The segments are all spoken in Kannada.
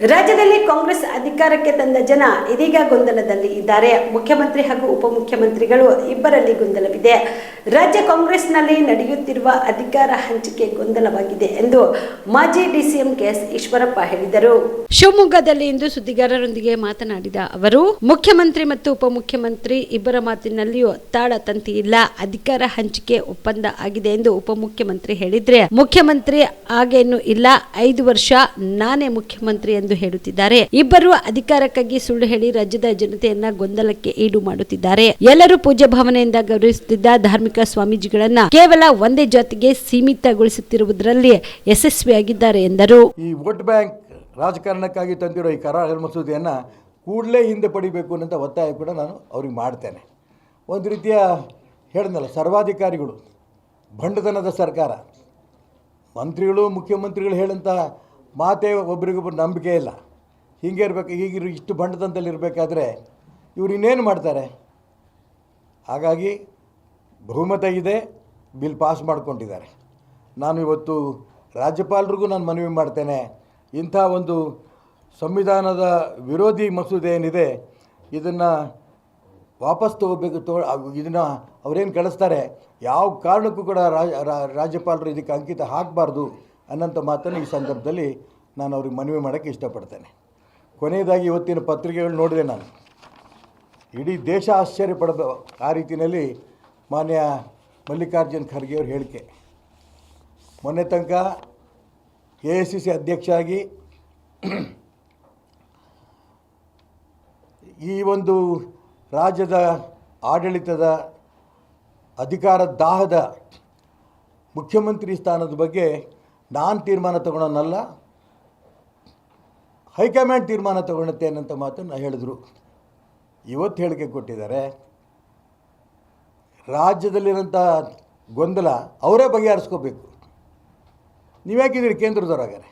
ರಾಜ್ಯದಲ್ಲಿ ಕಾಂಗ್ರೆಸ್ ಅಧಿಕಾರಕ್ಕೆ ತಂದ ಜನ ಇದೀಗ ಗೊಂದಲದಲ್ಲಿ ಇದ್ದಾರೆ. ಮುಖ್ಯಮಂತ್ರಿ ಹಾಗೂ ಉಪಮುಖ್ಯಮಂತ್ರಿಗಳು ಇಬ್ಬರಲ್ಲಿ ಗೊಂದಲವಿದೆ. ರಾಜ್ಯ ಕಾಂಗ್ರೆಸ್ನಲ್ಲಿ ನಡೆಯುತ್ತಿರುವ ಅಧಿಕಾರ ಹಂಚಿಕೆ ಗೊಂದಲವಾಗಿದೆ ಎಂದು ಮಾಜಿ ಡಿಸಿಎಂ ಕೆಎಸ್ ಈಶ್ವರಪ್ಪ ಹೇಳಿದರು. ಶಿವಮೊಗ್ಗದಲ್ಲಿ ಇಂದು ಸುದ್ದಿಗಾರರೊಂದಿಗೆ ಮಾತನಾಡಿದ ಅವರು, ಮುಖ್ಯಮಂತ್ರಿ ಮತ್ತು ಉಪಮುಖ್ಯಮಂತ್ರಿ ಇಬ್ಬರ ಮಾತಿನಲ್ಲಿಯೂ ತಾಳ ತಂತಿ ಇಲ್ಲ ಅಧಿಕಾರ ಹಂಚಿಕೆ ಒಪ್ಪಂದ ಆಗಿದೆ ಎಂದು ಉಪಮುಖ್ಯಮಂತ್ರಿ ಹೇಳಿದ್ರೆ ಮುಖ್ಯಮಂತ್ರಿ ಆಗೇನು ಇಲ್ಲ. ಐದು ವರ್ಷ ನಾನೇ ಮುಖ್ಯಮಂತ್ರಿ ಹೇಳುತ್ತಿದ್ದಾರೆ. ಇಬ್ಬರು ಅಧಿಕಾರಕ್ಕಾಗಿ ಸುಳ್ಳು ಹೇಳಿ ರಾಜ್ಯದ ಜನತೆಯನ್ನ ಗೊಂದಲಕ್ಕೆ ಈಡು ಮಾಡುತ್ತಿದ್ದಾರೆ. ಎಲ್ಲರೂ ಪೂಜ್ಯ ಭಾವನೆಯಿಂದ ಗೌರವಿಸುತ್ತಿದ್ದ ಧಾರ್ಮಿಕ ಸ್ವಾಮೀಜಿಗಳನ್ನ ಕೇವಲ ಒಂದೇ ಜಾತಿಗೆ ಸೀಮಿತಗೊಳಿಸುತ್ತಿರುವುದರಲ್ಲಿ ಯಶಸ್ವಿಯಾಗಿದ್ದಾರೆ ಎಂದರು. ಈ ವೋಟ್ ಬ್ಯಾಂಕ್ ರಾಜಕಾರಣಕ್ಕಾಗಿ ತಂದಿರೋ ಈ ಕರಾಳ ಮಸೂದೆಯನ್ನು ಕೂಡಲೇ ಹಿಂದೆ ಪಡಿಬೇಕು ಅನ್ನೋಂಥ ಒತ್ತಾಯ ಕೂಡ ನಾನು ಅವ್ರಿಗೆ ಮಾಡ್ತೇನೆ. ಒಂದು ರೀತಿಯ ಹೇಳಿದ್ನಲ್ಲ ಸರ್ವಾಧಿಕಾರಿಗಳು, ಬಂಡತನದ ಸರ್ಕಾರ. ಮಂತ್ರಿಗಳು, ಮುಖ್ಯಮಂತ್ರಿಗಳು ಹೇಳಂಥ ಮಾತೇ ಒಬ್ರಿಗೊಬ್ರು ನಂಬಿಕೆ ಇಲ್ಲ. ಹೀಗೆ ಇರಬೇಕು ಈಗ ಇಷ್ಟು ಬಂಡದಂತಲ್ಲಿ ಇರಬೇಕಾದ್ರೆ ಇವ್ರು ಇನ್ನೇನು ಮಾಡ್ತಾರೆ? ಹಾಗಾಗಿ ಬಹುಮತ ಇದೆ, ಬಿಲ್ ಪಾಸ್ ಮಾಡಿಕೊಂಡಿದ್ದಾರೆ. ನಾನು ಇವತ್ತು ರಾಜ್ಯಪಾಲರಿಗೂ ನಾನು ಮನವಿ ಮಾಡ್ತೇನೆ. ಇಂಥ ಒಂದು ಸಂವಿಧಾನದ ವಿರೋಧಿ ಮಸೂದೆ ಏನಿದೆ, ಇದನ್ನು ವಾಪಸ್ ತಗೋಬೇಕು, ತಗೋ ಇದನ್ನು ಅವರೇನು ಕಳಿಸ್ತಾರೆ? ಯಾವ ಕಾರಣಕ್ಕೂ ಕೂಡ ರಾಜ್ಯಪಾಲರು ಇದಕ್ಕೆ ಅಂಕಿತ ಹಾಕಬಾರ್ದು ಅನ್ನೋಂಥ ಮಾತನ್ನು ಈ ಸಂದರ್ಭದಲ್ಲಿ ನಾನು ಅವ್ರಿಗೆ ಮನವಿ ಮಾಡೋಕ್ಕೆ ಇಷ್ಟಪಡ್ತೇನೆ. ಕೊನೆಯದಾಗಿ ಇವತ್ತಿನ ಪತ್ರಿಕೆಗಳು ನೋಡಿದೆ ನಾನು, ಇಡೀ ದೇಶ ಆಶ್ಚರ್ಯ ಪಡೆದು ಆ ರೀತಿಯಲ್ಲಿ ಮಾನ್ಯ ಮಲ್ಲಿಕಾರ್ಜುನ್ ಖರ್ಗೆ ಅವ್ರ ಹೇಳಿಕೆ. ಮೊನ್ನೆ ತನಕ ಎ ಐ ಸಿ ಸಿ ಅಧ್ಯಕ್ಷ ಆಗಿ ಈ ಒಂದು ರಾಜ್ಯದ ಆಡಳಿತದ ಅಧಿಕಾರ ದಾಹದ ಮುಖ್ಯಮಂತ್ರಿ ಸ್ಥಾನದ ಬಗ್ಗೆ ನಾನು ತೀರ್ಮಾನ ತಗೊಳ್ಳೋನಲ್ಲ ಹೈಕಮಾಂಡ್ ತೀರ್ಮಾನ ತಗೊಳುತ್ತೆ ಅನ್ನೋಂಥ ಮಾತನ್ನು ಹೇಳಿದರು. ಇವತ್ತು ಹೇಳಿಕೆ ಕೊಟ್ಟಿದ್ದಾರೆ. ರಾಜ್ಯದಲ್ಲಿರೋಂಥ ಗೊಂದಲ ಅವರೇ ಬಗೆಹರಿಸ್ಕೋಬೇಕು. ನೀವ್ಯಾಕಿದ್ದೀರಿ ಕೇಂದ್ರದವ್ರಾಗಾರೆ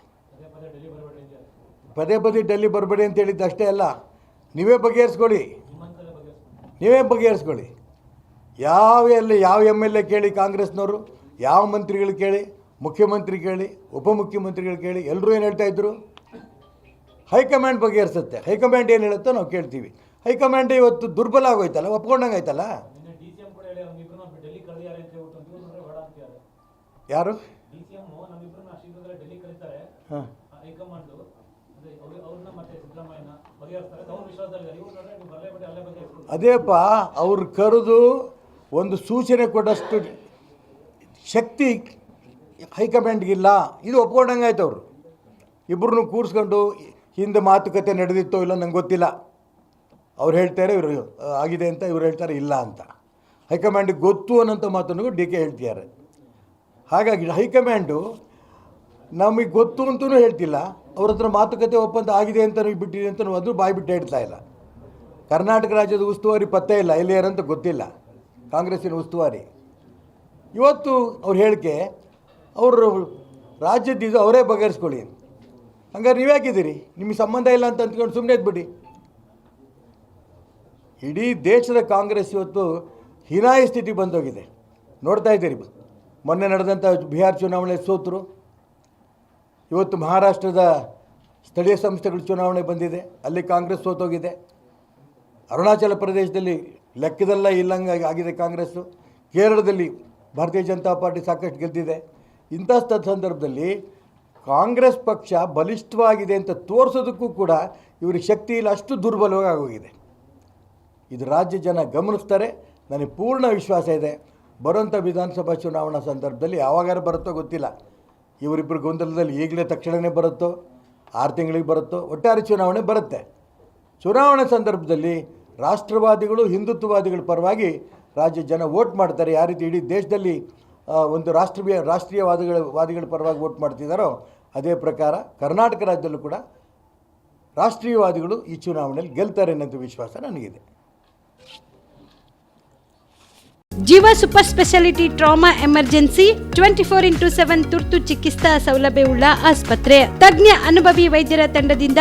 ಪದೇ ಪದೇ ಡೆಲ್ಲಿ ಬರಬೇಡಿ ಅಂತ ಹೇಳಿದ್ದು ಅಷ್ಟೇ ಅಲ್ಲ, ನೀವೇ ಬಗೆಹರಿಸ್ಕೊಳ್ಳಿ. ನೀವೇ ಬಗೆಹರಿಸ್ಕೊಳ್ಳಿ. ಯಾವ ಎಲ್ಲ ಯಾವ ಎಂ ಎಲ್ ಎ ಕೇಳಿ ಕಾಂಗ್ರೆಸ್ನವರು, ಯಾವ ಮಂತ್ರಿಗಳು ಕೇಳಿ ಮುಖ್ಯಮಂತ್ರಿ ಕೇಳಿ ಉಪಮುಖ್ಯಮಂತ್ರಿಗಳು ಕೇಳಿ ಎಲ್ಲರೂ ಏನು ಹೇಳ್ತಾ ಇದ್ರು? ಹೈಕಮಾಂಡ್ ಬಗೆಹರಿಸುತ್ತೆ. ಹೈಕಮಾಂಡ್ ಏನು ಹೇಳುತ್ತೋ ನಾವು ಕೇಳ್ತೀವಿ. ಹೈಕಮಾಂಡ್ ಇವತ್ತು ದುರ್ಬಲ ಆಗೋಯ್ತಲ್ಲ ಒಪ್ಕೊಂಡಂಗೆ ಆಯ್ತಲ್ಲ? ಯಾರು ಹಾಂ. ಅದೇಪ್ಪ ಅವ್ರು ಕರೆದು ಒಂದು ಸೂಚನೆ ಕೊಟ್ಟಷ್ಟು ಶಕ್ತಿ ಹೈಕಮಾಂಡ್ಗಿಲ್ಲ. ಇದು ಒಪ್ಕೊಂಡಂಗೆ ಆಯ್ತು ಅವರು. ಇಬ್ಬರನ್ನು ಕೂರಿಸ್ಕೊಂಡು ಹಿಂದೆ ಮಾತುಕತೆ ನಡೆದಿತ್ತೋ ಇಲ್ಲ ನಂಗೆ ಗೊತ್ತಿಲ್ಲ. ಅವ್ರು ಹೇಳ್ತಾರೆ ಇವರು ಆಗಿದೆ ಅಂತ ಇವ್ರು ಹೇಳ್ತಾರೆ ಇಲ್ಲ ಅಂತ. ಹೈಕಮಾಂಡಿಗೆ ಗೊತ್ತು ಅನ್ನೋಂಥ ಮಾತನ್ನು ಡಿ ಕೆ ಹೇಳ್ತಿದ್ದಾರೆ. ಹಾಗಾಗಿ ಹೈಕಮಾಂಡು ನಮಗೆ ಗೊತ್ತು ಅಂತಲೂ ಹೇಳ್ತಿಲ್ಲ. ಅವ್ರ ಹತ್ರ ಮಾತುಕತೆ ಒಪ್ಪಂದ ಆಗಿದೆ ಅಂತ ಬಿಟ್ಟಿದೆ ಅಂತ ಅದು ಬಾಯಿ ಬಿಟ್ಟು ಹೇಳ್ತಾ ಇಲ್ಲ. ಕರ್ನಾಟಕ ರಾಜ್ಯದ ಉಸ್ತುವಾರಿ ಪತ್ತೆ ಇಲ್ಲ ಎಲ್ಲಿ ಯಾರಂತ ಗೊತ್ತಿಲ್ಲ. ಕಾಂಗ್ರೆಸ್ಸಿನ ಉಸ್ತುವಾರಿ. ಇವತ್ತು ಅವ್ರ ಹೇಳಿಕೆ ಅವರು ರಾಜ್ಯದ ಇದು ಅವರೇ ಬಗೆಹರಿಸ್ಕೊಳ್ಳಿ. ಹಂಗಾರೆ ನೀವು ಯಾಕಿದ್ದೀರಿ? ನಿಮಗೆ ಸಂಬಂಧ ಇಲ್ಲ ಅಂತ ಅಂದ್ಕೊಂಡು ಸುಮ್ಮನೆ ಇದ್ಬಿಡಿ. ಇಡೀ ದೇಶದ ಕಾಂಗ್ರೆಸ್ ಇವತ್ತು ಹೀನಾಯ ಸ್ಥಿತಿ ಬಂದೋಗಿದೆ. ನೋಡ್ತಾ ಇದ್ದೀರಿ. ಮೊನ್ನೆ ನಡೆದಂಥ ಬಿಹಾರ್ ಚುನಾವಣೆ ಸೋತರು. ಇವತ್ತು ಮಹಾರಾಷ್ಟ್ರದ ಸ್ಥಳೀಯ ಸಂಸ್ಥೆಗಳ ಚುನಾವಣೆ ಬಂದಿದೆ. ಅಲ್ಲಿ ಕಾಂಗ್ರೆಸ್ ಸೋತೋಗಿದೆ. ಅರುಣಾಚಲ ಪ್ರದೇಶದಲ್ಲಿ ಲೆಕ್ಕದಲ್ಲ ಇಲ್ಲಂಗೆ ಆಗಿದೆ ಕಾಂಗ್ರೆಸ್ಸು ಕೇರಳದಲ್ಲಿ ಭಾರತೀಯ ಜನತಾ ಪಾರ್ಟಿ ಸಾಕಷ್ಟು ಗೆದ್ದಿದೆ. ಇಂಥ ಸಂದರ್ಭದಲ್ಲಿ ಕಾಂಗ್ರೆಸ್ ಪಕ್ಷ ಬಲಿಷ್ಠವಾಗಿದೆ ಅಂತ ತೋರಿಸೋದಕ್ಕೂ ಕೂಡ ಇವ್ರಿಗೆ ಶಕ್ತಿ ಇಲ್ಲ, ಅಷ್ಟು ದುರ್ಬಲವಾಗಿ ಆಗೋಗಿದೆ. ಇದು ರಾಜ್ಯ ಜನ ಗಮನಿಸ್ತಾರೆ, ನನಗೆ ಪೂರ್ಣ ವಿಶ್ವಾಸ ಇದೆ. ಬರುವಂಥ ವಿಧಾನಸಭಾ ಚುನಾವಣಾ ಸಂದರ್ಭದಲ್ಲಿ ಯಾವಾಗಾರು ಬರುತ್ತೋ ಗೊತ್ತಿಲ್ಲ. ಇವರಿಬ್ಬರು ಗೊಂದಲದಲ್ಲಿ ಈಗಲೇ ತಕ್ಷಣವೇ ಬರುತ್ತೋ, ಆರು ತಿಂಗಳಿಗೆ ಬರುತ್ತೋ, ಒಟ್ಟಾರೆ ಚುನಾವಣೆ ಬರುತ್ತೆ. ಚುನಾವಣೆ ಸಂದರ್ಭದಲ್ಲಿ ರಾಷ್ಟ್ರವಾದಿಗಳು, ಹಿಂದುತ್ವವಾದಿಗಳ ಪರವಾಗಿ ರಾಜ್ಯ ಜನ ವೋಟ್ ಮಾಡ್ತಾರೆ. ಯಾವ ರೀತಿ ಇಡೀ ದೇಶದಲ್ಲಿ ಒಂದು ರಾಷ್ಟ್ರೀಯ ರಾಷ್ಟ್ರೀಯವಾದಿಗಳ, ವಾದಿಗಳ ಪರವಾಗಿ ವೋಟ್ ಮಾಡ್ತಿದ್ದಾರೋ ಅದೇ ಪ್ರಕಾರ ಕರ್ನಾಟಕ ರಾಜ್ಯದಲ್ಲೂ ಕೂಡ ರಾಷ್ಟ್ರೀಯವಾದಿಗಳು ಈ ಚುನಾವಣೆಯಲ್ಲಿ ಗೆಲ್ತಾರೆ ಅನ್ನೋದು ವಿಶ್ವಾಸ ನನಗಿದೆ. Jeeva super speciality trauma emergency twenty four into seven ತುರ್ತು ಚಿಕಿತ್ಸಾ ಸೌಲಭ್ಯವುಳ್ಳ ಆಸ್ಪತ್ರೆ. ತಜ್ಞ ಅನುಭವಿ ವೈದ್ಯರ ತಂಡದಿಂದ